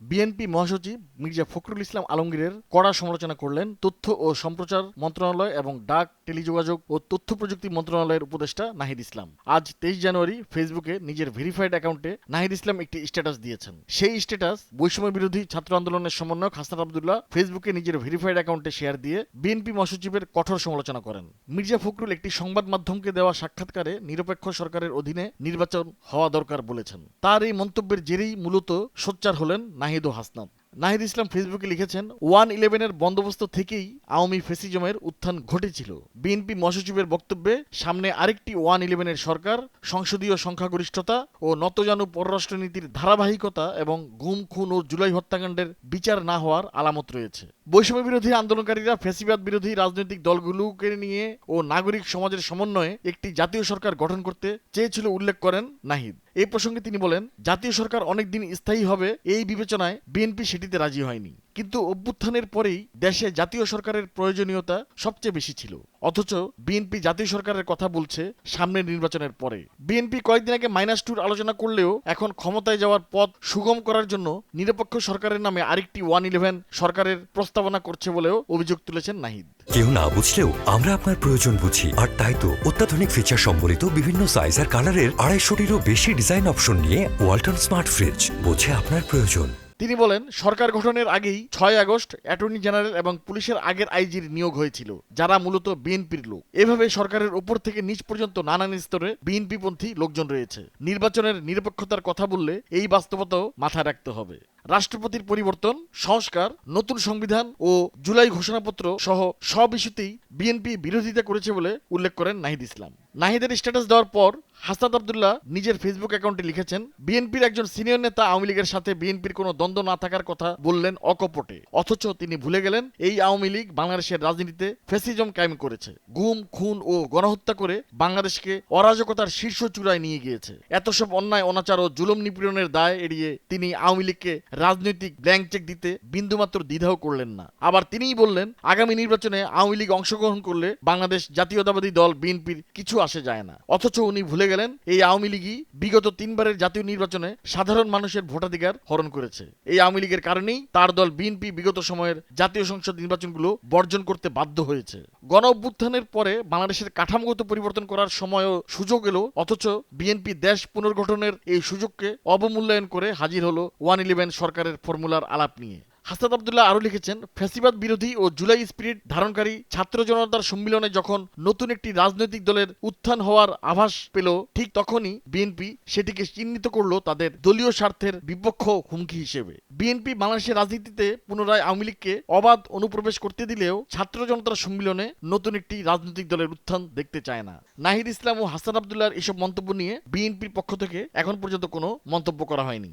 BNP মহাসচিব মির্জা ফখরুল ইসলাম আলমগীরের কড়া সমালোচনা করলেন তথ্য ও সম্প্রচার মন্ত্রণালয় এবং ডাক, টেলিযোগাযোগ ও তথ্য প্রযুক্তি মন্ত্রণালয়ের উপদেষ্টা নাহিদ ইসলাম। আজ তেইশ জানুয়ারি ফেসবুকে নিজের ভেরিফাইড অ্যাকাউন্টে নাহিদ ইসলাম একটি স্ট্যাটাস দিয়েছেন। সেই স্ট্যাটাস বৈষম্য বিরোধী ছাত্র আন্দোলনের সমন্বয়ক হাসান আবদুল্লাহ ফেসবুকে নিজের ভেরিফাইড অ্যাকাউন্টে শেয়ার দিয়ে বিএনপি মহাসচিবের কঠোর সমালোচনা করেন। মির্জা ফখরুল একটি সংবাদ মাধ্যমকে দেওয়া সাক্ষাৎকারে নিরপেক্ষ সরকারের অধীনে নির্বাচন হওয়া দরকার বলেছেন। তার এই মন্তব্যের জেরেই মূলত সোচ্চার হলেন নাহিদ হাসনাত নাহিদ ইসলাম ফেসবুকে লিখেছেন, ওয়ান ইলেভেনের বন্দোবস্ত থেকেই আওয়ামী ফেসিজমের উত্থান ঘটেছিল। বিএনপি মহাসচিবের বক্তব্যে, সামনে আরেকটি ওয়ান ইলেভেনের সরকার, সংসদীয় সংখ্যাগরিষ্ঠতা ও নতজানু পররাষ্ট্রনীতির ধারাবাহিকতা এবং গুম, খুন ও জুলাই হত্যাকাণ্ডের বিচার না হওয়ার আলামত রয়েছে। বৈষম্য বিরোধী আন্দোলনকারীরা ফেসিবাদ বিরোধী রাজনৈতিক দলগুলোকে নিয়ে ও নাগরিক সমাজের সমন্বয়ে একটি জাতীয় সরকার গঠন করতে চেয়েছিল, উল্লেখ করেন নাহিদ। এই প্রসঙ্গে তিনি বলেন, জাতীয় সরকার অনেকদিন স্থায়ী হবে, এই বিবেচনায় বিএনপি সেটিতে রাজি হয়নি। কিন্তু অভ্যুত্থানের পরেই দেশে জাতীয় সরকারের প্রয়োজনীয়তা সবচেয়ে বেশি ছিল। অথচ বিএনপি জাতীয় সরকারের কথা বলছে সামনের নির্বাচনের পরে। বিএনপি কয়েকদিন আগে মাইনাস টুর আলোচনা করলেও এখন ক্ষমতায় যাওয়ার পথ সুগম করার জন্য নিরপেক্ষ সরকারের নামে আরেকটি ওয়ান ইলেভেন সরকারের প্রস্তাবনা করছে বলেও অভিযোগ তুলেছেন নাহিদ। কেউ না বুঝলেও আমরা আপনার প্রয়োজন বুঝি। আর তাই তো অত্যাধুনিক ফিচার সম্বলিত বিভিন্ন সাইজ আর কালারের আড়াইশোটিরও বেশি ডিজাইন অপশন নিয়ে ওয়ালটন স্মার্ট ফ্রিজ বোঝে আপনার প্রয়োজন। তিনি বলেন, সরকার গঠনের আগেই ছয় আগস্ট অ্যাটর্নি জেনারেল এবং পুলিশের আগের আইজির নিয়োগ হয়েছিল, যারা মূলত বিএনপির লোক। এভাবে সরকারের উপর থেকে নিচ পর্যন্ত নানান স্তরে বিএনপিপন্থী লোকজন রয়েছে। নির্বাচনের নিরপেক্ষতার কথা বললে এই বাস্তবতাও মাথায় রাখতে হবে। রাষ্ট্রপতির পরিবর্তন, সংস্কার, নতুন সংবিধান ও জুলাই ঘোষণাপত্র সহ সব ইস্যুতেই বিএনপি বিরোধিতা করেছে বলে উল্লেখ করেন নাহিদ ইসলাম। নাহিদের স্ট্যাটাস দেওয়ার পর হাসাদ আবদুল্লাহ নিজের ফেসবুক অ্যাকাউন্টে লিখেছেন, বিএনপির একজন সিনিয়র নেতা আওয়ামী লীগের সাথে বিএনপির কোনো দ্বন্দ্ব না থাকার কথা বললেন অকপটে। অথচ তিনি ভুলে গেলেন, এই আওয়ামী লীগ বাংলাদেশের রাজনীতিতে ফ্যাসিজম কায়েম করেছে। গুম, খুন ও গণহত্যা করে বাংলাদেশকে অরাজকতার শীর্ষ চূড়ায় নিয়ে গিয়েছে। এত সব অন্যায়, অনাচার ও জুলুম নিপীড়নের দায় এড়িয়ে তিনি আওয়ামী লীগকে রাজনৈতিক ব্ল্যাঙ্ক চেক দিতে বিন্দুমাত্র দ্বিধাও করলেন না। আবার তিনিই বললেন, আগামী নির্বাচনে আওয়ামী লীগ অংশগ্রহণ করলে বাংলাদেশ জাতীয়তাবাদী দল বিএনপির কিছু আসে যায় না। অথচ উনি ভুলে গেলেন, এই আওয়ামী লীগই বিগত তিনবারের জাতীয় নির্বাচনে সাধারণ মানুষের ভোটাধিকার হরণ করেছে। এই আওয়ামী লীগের কারণেই তার দল বিএনপি বিগত সময়ের জাতীয় সংসদ নির্বাচনগুলো বর্জন করতে বাধ্য হয়েছে। গণ অভ্যুত্থানের পরে বাংলাদেশের কাঠামোগত পরিবর্তন করার সময় ও সুযোগ এলো, অথচ বিএনপি দেশ পুনর্গঠনের এই সুযোগকে অবমূল্যায়ন করে হাজির হলো ওয়ান ইলেভেন সরকারের ফর্মুলার আলাপ নিয়ে। হাসাদ আবদুল্লাহ আরও লিখেছেন, ফ্যাসিবাদ বিরোধী ও জুলাই স্পিরিট ধারণকারী ছাত্র জনতার সম্মিলনে যখন নতুন একটি রাজনৈতিক দলের উত্থান হওয়ার আভাস পেল, ঠিক তখনই বিএনপি সেটিকে চিহ্নিত করল তাদের দলীয় স্বার্থের বিপক্ষ হুমকি হিসেবে। বিএনপি বাংলাদেশের রাজনীতিতে পুনরায় আওয়ামী লীগকে অবাধ অনুপ্রবেশ করতে দিলেও ছাত্র জনতার সম্মিলনে নতুন একটি রাজনৈতিক দলের উত্থান দেখতে চায় না। নাহিদ ইসলাম ও হাসান আবদুল্লাহর এসব মন্তব্য নিয়ে বিএনপির পক্ষ থেকে এখন পর্যন্ত কোনো মন্তব্য করা হয়নি।